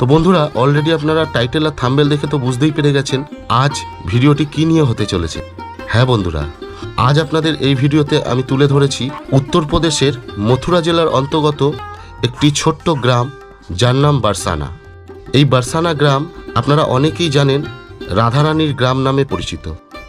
তো বন্ধুরা অলরেডি আপনারা টাইটেল আর থাম্বেল দেখে তো বুঝতেই পেরে গেছেন আজ ভিডিওটি কি নিয়ে হতে চলেছে। হ্যাঁ বন্ধুরা, আজ আপনাদের এই ভিডিওতে আমি তুলে ধরেছি উত্তরপ্রদেশের মথুরা জেলার অন্তর্গত একটি ছোট্ট গ্রাম, যার নাম বারসানা। এই বারসানা গ্রাম আপনারা অনেকেই জানেন, রাধারানীর গ্রাম নামে পরিচিত।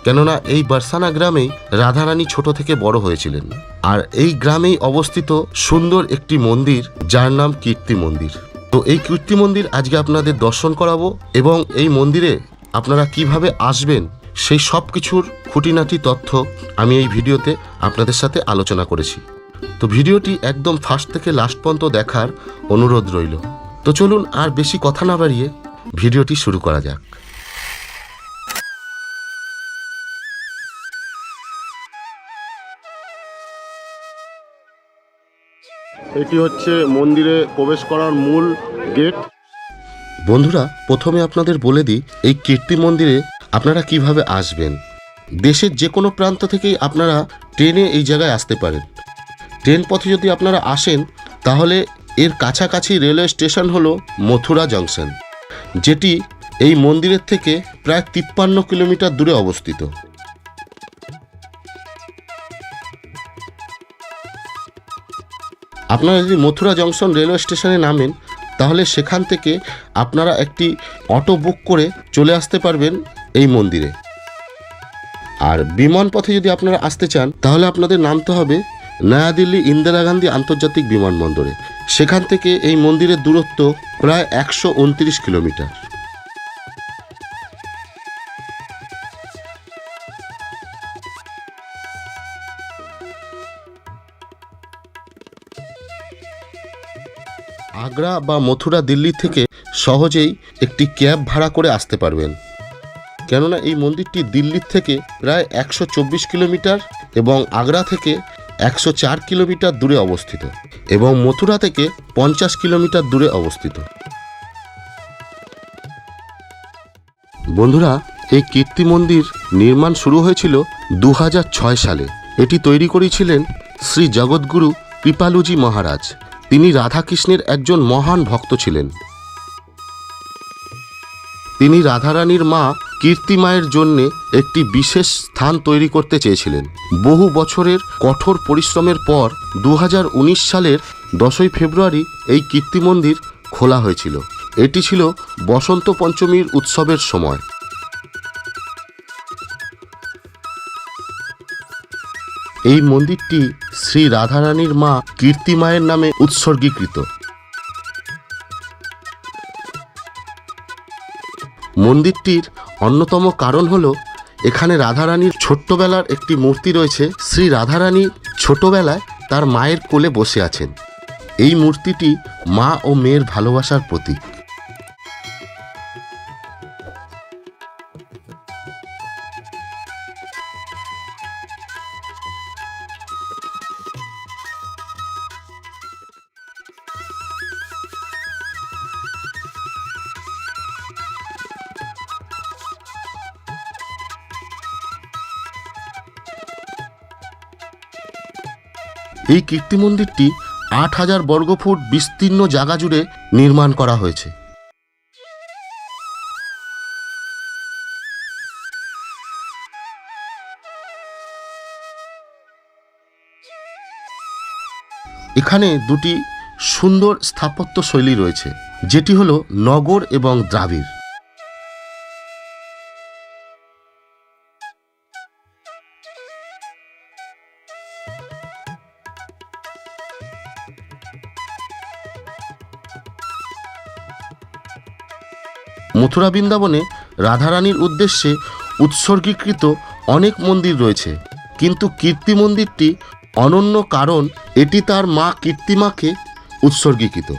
কেননা এই বারসানা গ্রামেই রাধারানী ছোট থেকে বড় হয়েছিলেন। আর এই গ্রামেই অবস্থিত সুন্দর একটি মন্দির, যার নাম কীর্তি মন্দির। তো এই কীর্তি মন্দির আজকে আপনাদের দর্শন করাবো এবং এই মন্দিরে আপনারা কীভাবে আসবেন সেই সব কিছুর খুঁটিনাটি তথ্য আমি এই ভিডিওতে আপনাদের সাথে আলোচনা করেছি। তো ভিডিওটি একদম ফার্স্ট থেকে লাস্ট পর্যন্ত দেখার অনুরোধ রইল। তো চলুন আর বেশি কথা না বাড়িয়ে ভিডিওটি শুরু করা যাক। এটি হচ্ছে মন্দিরে প্রবেশ করার মূল গেট। বন্ধুরা, প্রথমে আপনাদের বলে দিই, এই কীর্তি মন্দিরে আপনারা কীভাবে আসবেন। দেশের যে কোনো প্রান্ত থেকেই আপনারা ট্রেনে এই জায়গায় আসতে পারেন। ট্রেন পথে যদি আপনারা আসেন, তাহলে এর কাছাকাছি রেলওয়ে স্টেশন হলো মথুরা জংশন, যেটি এই মন্দিরের থেকে প্রায় তিপ্পান্ন কিলোমিটার দূরে অবস্থিত। আপনারা যদি মথুরা জংশন রেলওয়ে স্টেশনে নামেন, তাহলে সেখান থেকে আপনারা একটি অটো বুক করে চলে আসতে পারবেন এই মন্দিরে। আর বিমান পথে যদি আপনারা আসতে চান, তাহলে আপনাদের নামতে হবে নয়াদিল্লি ইন্দিরা গান্ধী আন্তর্জাতিক বিমানবন্দরে। সেখান থেকে এই মন্দিরের দূরত্ব প্রায় একশো উনত্রিশ কিলোমিটার। আগ্রা বা মথুরা দিল্লি থেকে সহজেই একটি ক্যাব ভাড়া করে আসতে পারবেন। কেননা এই মন্দিরটি দিল্লির থেকে প্রায় একশো চব্বিশ কিলোমিটার এবং আগ্রা থেকে একশো চার কিলোমিটার দূরে অবস্থিত এবং মথুরা থেকে পঞ্চাশ কিলোমিটার দূরে অবস্থিত। বন্ধুরা, এই কীর্তি মন্দির নির্মাণ শুরু হয়েছিল দু হাজার ছয় সালে। এটি তৈরি করেছিলেন শ্রী জগৎগুরু কৃপালুজি মহারাজ। তিনি রাধাকৃষ্ণের একজন মহান ভক্ত ছিলেন। তিনি রাধারানীর মা কীর্তি মায়ের জন্যে একটি বিশেষ স্থান তৈরি করতে চেয়েছিলেন। বহু বছরের কঠোর পরিশ্রমের পর দু হাজার উনিশ সালের দশই ফেব্রুয়ারি এই কীর্তি মন্দির খোলা হয়েছিল। এটি ছিল বসন্ত পঞ্চমীর উৎসবের সময়। এই মন্দিরটি শ্রী রাধারানীর মা কীর্তি মায়ের নামে উৎসর্গীকৃত। মন্দিরটির অন্যতম কারণ হল, এখানে রাধারানীর ছোট্টবেলার একটি মূর্তি রয়েছে। শ্রী রাধারানী ছোটবেলায় তার মায়ের কোলে বসে আছেন। এই মূর্তিটি মা ও মেয়ের ভালোবাসার প্রতীক। এই কীর্তি মন্দিরটি আট হাজার বর্গফুট বিস্তীর্ণ জায়গা জুড়ে নির্মাণ করা হয়েছে। এখানে দুটি সুন্দর স্থাপত্য শৈলী রয়েছে, যেটি হলো নগর এবং দ্রাবিড়। মথুরা বৃন্দাবনে রাধারানীর উদ্দেশ্যে উৎসর্গীকৃত অনেক মন্দির রয়েছে। কিন্তু কীর্তি মন্দিরটি অনন্য কারণ এটি তার মা কীর্তিমাকে উৎসর্গীকৃত।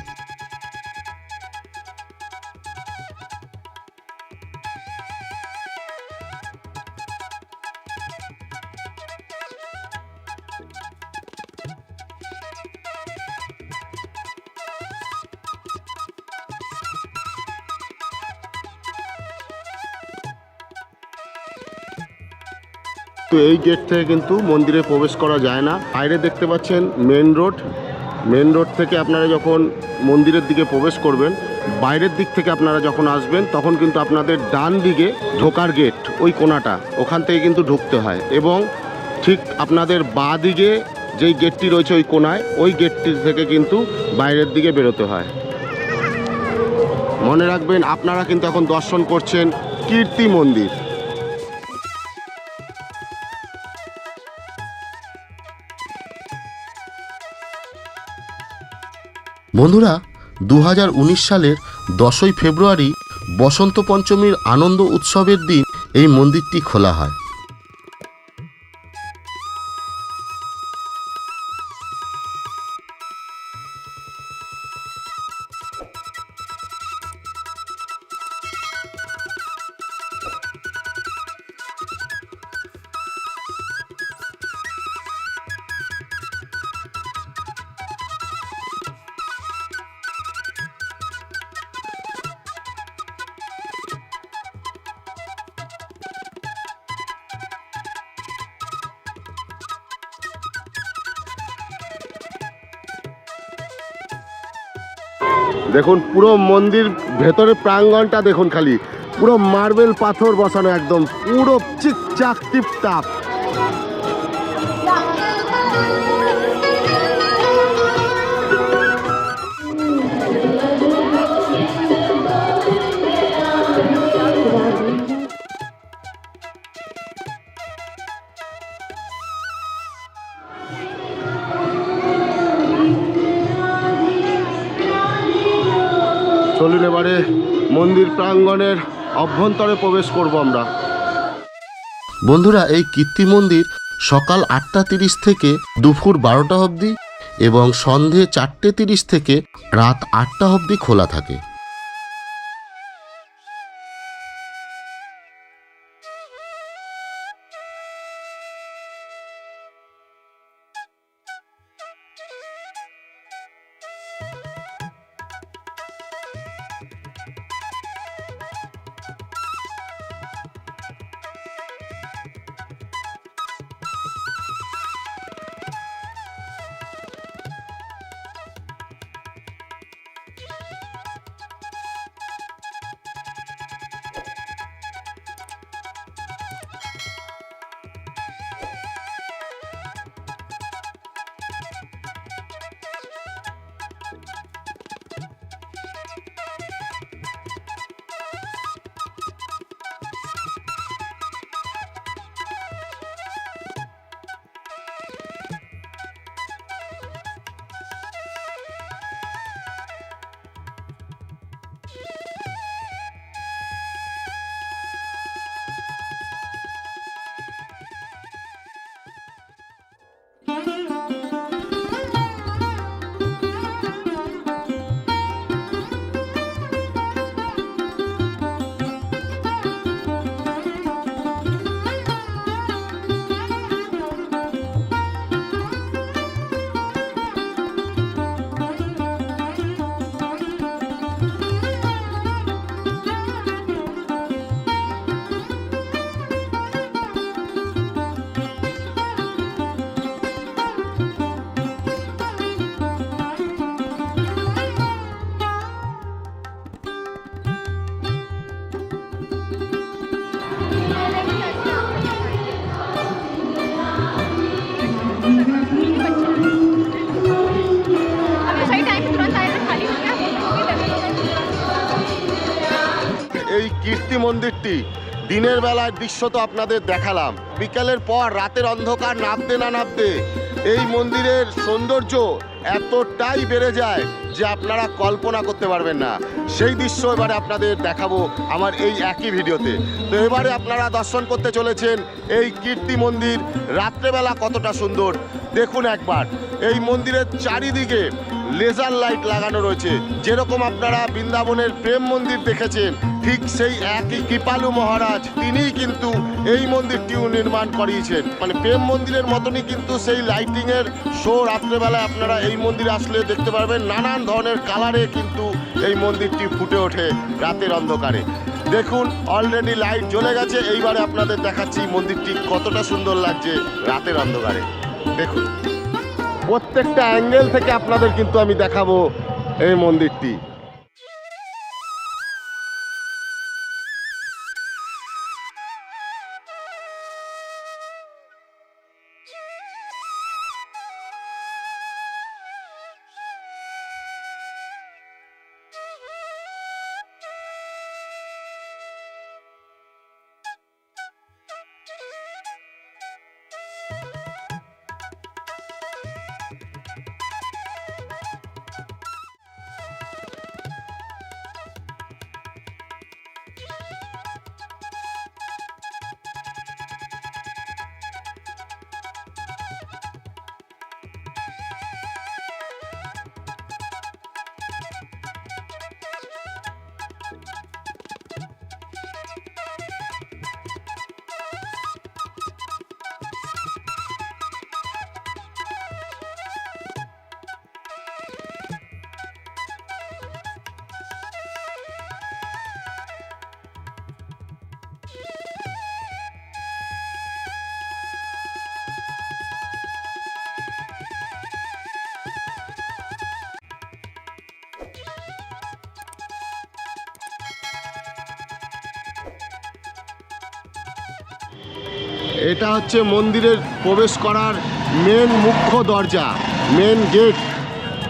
তো এই গেট থেকে কিন্তু মন্দিরে প্রবেশ করা যায় না। বাইরে দেখতে পাচ্ছেন মেন রোড মেন রোড থেকে আপনারা যখন মন্দিরের দিকে প্রবেশ করবেন, বাইরের দিক থেকে আপনারা যখন আসবেন, তখন কিন্তু আপনাদের ডান দিকে ঢোকার গেট ওই কোনাটা, ওখান থেকে কিন্তু ঢুকতে হয়। এবং ঠিক আপনাদের বাঁ দিকে যেই গেটটি রয়েছে ওই কোনায়, ওই গেটটি থেকে কিন্তু বাইরের দিকে বেরোতে হয়। মনে রাখবেন, আপনারা কিন্তু এখন দর্শন করছেন কীর্তি মন্দির। বন্ধুরা দু হাজার উনিশ সালের দশই ফেব্রুয়ারি বসন্ত পঞ্চমীর আনন্দ উৎসবের দিন এই মন্দিরটি খোলা হয়। দেখুন, পুরো মন্দির ভেতরে প্রাঙ্গনটা দেখুন খালি। পুরো মার্বেল পাথর বসানো একদম, পুরো চিকচাক টিপটাপ। মন্দির প্রাঙ্গণের অভ্যন্তরে প্রবেশ করব আমরা। বন্ধুরা, এই কীর্তি মন্দির সকাল আটটা তিরিশ থেকে দুপুর বারোটা অবধি এবং সন্ধে চারটে তিরিশ থেকে রাত আটটা অবধি খোলা থাকে। কীর্তি মন্দিরটি দিনের বেলার দৃশ্য তো আপনাদের দেখালাম। বিকেলের পর রাতের অন্ধকার নামতে না নামতে এই মন্দিরের সৌন্দর্য এতটাই বেড়ে যায় যে আপনারা কল্পনা করতে পারবেন না। সেই দৃশ্য এবারে আপনাদের দেখাবো আমার এই একই ভিডিওতে। তো এবারে আপনারা দর্শন করতে চলেছেন এই কীর্তি মন্দির রাত্রেবেলা কতটা সুন্দর। দেখুন একবার, এই মন্দিরের চারিদিকে লেজার লাইট লাগানো রয়েছে। যেরকম আপনারা বৃন্দাবনের প্রেম মন্দির দেখেছেন ঠিক সেই একই কৃপালু মহারাজ, তিনিই কিন্তু এই মন্দিরটিও নির্মাণ করিয়েছেন। মানে প্রেম মন্দিরের মতনই কিন্তু সেই লাইটিং এর শো রাত্রেবেলায় আপনারা এই মন্দিরে আসলে দেখতে পারবেন। নানান ধরনের কালারে কিন্তু এই মন্দিরটি ফুটে ওঠে রাতের অন্ধকারে। দেখুন অলরেডি লাইট জ্বলে গেছে। এইবারে আপনাদের দেখাচ্ছি মন্দিরটি কতটা সুন্দর লাগছে রাতের অন্ধকারে। দেখুন। প্রত্যেকটা অ্যাঙ্গেল থেকে আপনাদের কিন্তু আমি দেখাবো এই মন্দিরটি। এটা হচ্ছে মন্দিরের প্রবেশ করার মেন মুখ্য দরজা মেন গেট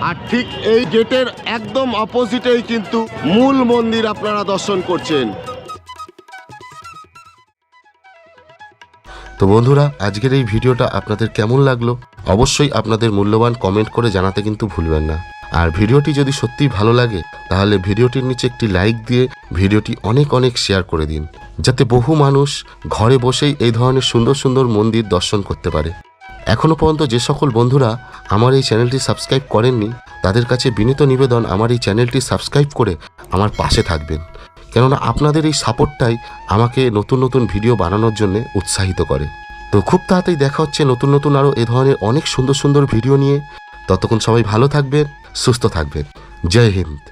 আর ঠিক এই গেটের একদম অপোজিটেই কিন্তু মূল মন্দির আপনারা দর্শন করছেন। তো বন্ধুরা, আজকের এই ভিডিওটা আপনাদের কেমন লাগল? অবশ্যই আপনাদের মূল্যবান কমেন্ট করে জানাতে কিন্তু ভুলবেন না। আর ভিডিওটি যদি সত্যিই ভালো লাগে, তাহলে ভিডিওটির নিচে একটি লাইক দিয়ে ভিডিওটি অনেক অনেক শেয়ার করে দিন। যাতে বহু মানুষ ঘরে বসেই এই ধরনের সুন্দর সুন্দর মন্দির দর্শন করতে পারে। এখনও পর্যন্ত যে সকল বন্ধুরা আমার এই চ্যানেলটি সাবস্ক্রাইব করেননি, তাদের কাছে বিনীত নিবেদন আমার এই চ্যানেলটি সাবস্ক্রাইব করে আমার পাশে থাকবেন। কেননা আপনাদের এই সাপোর্টটাই আমাকে নতুন নতুন ভিডিও বানানোর জন্য উৎসাহিত করে। তো খুব তাড়াতাড়ি দেখা হচ্ছে নতুন নতুন আরও এ ধরনের অনেক সুন্দর সুন্দর ভিডিও নিয়ে। ততক্ষণ সবাই ভালো থাকবেন, সুস্থ থাকবেন। জয় হিন্দ।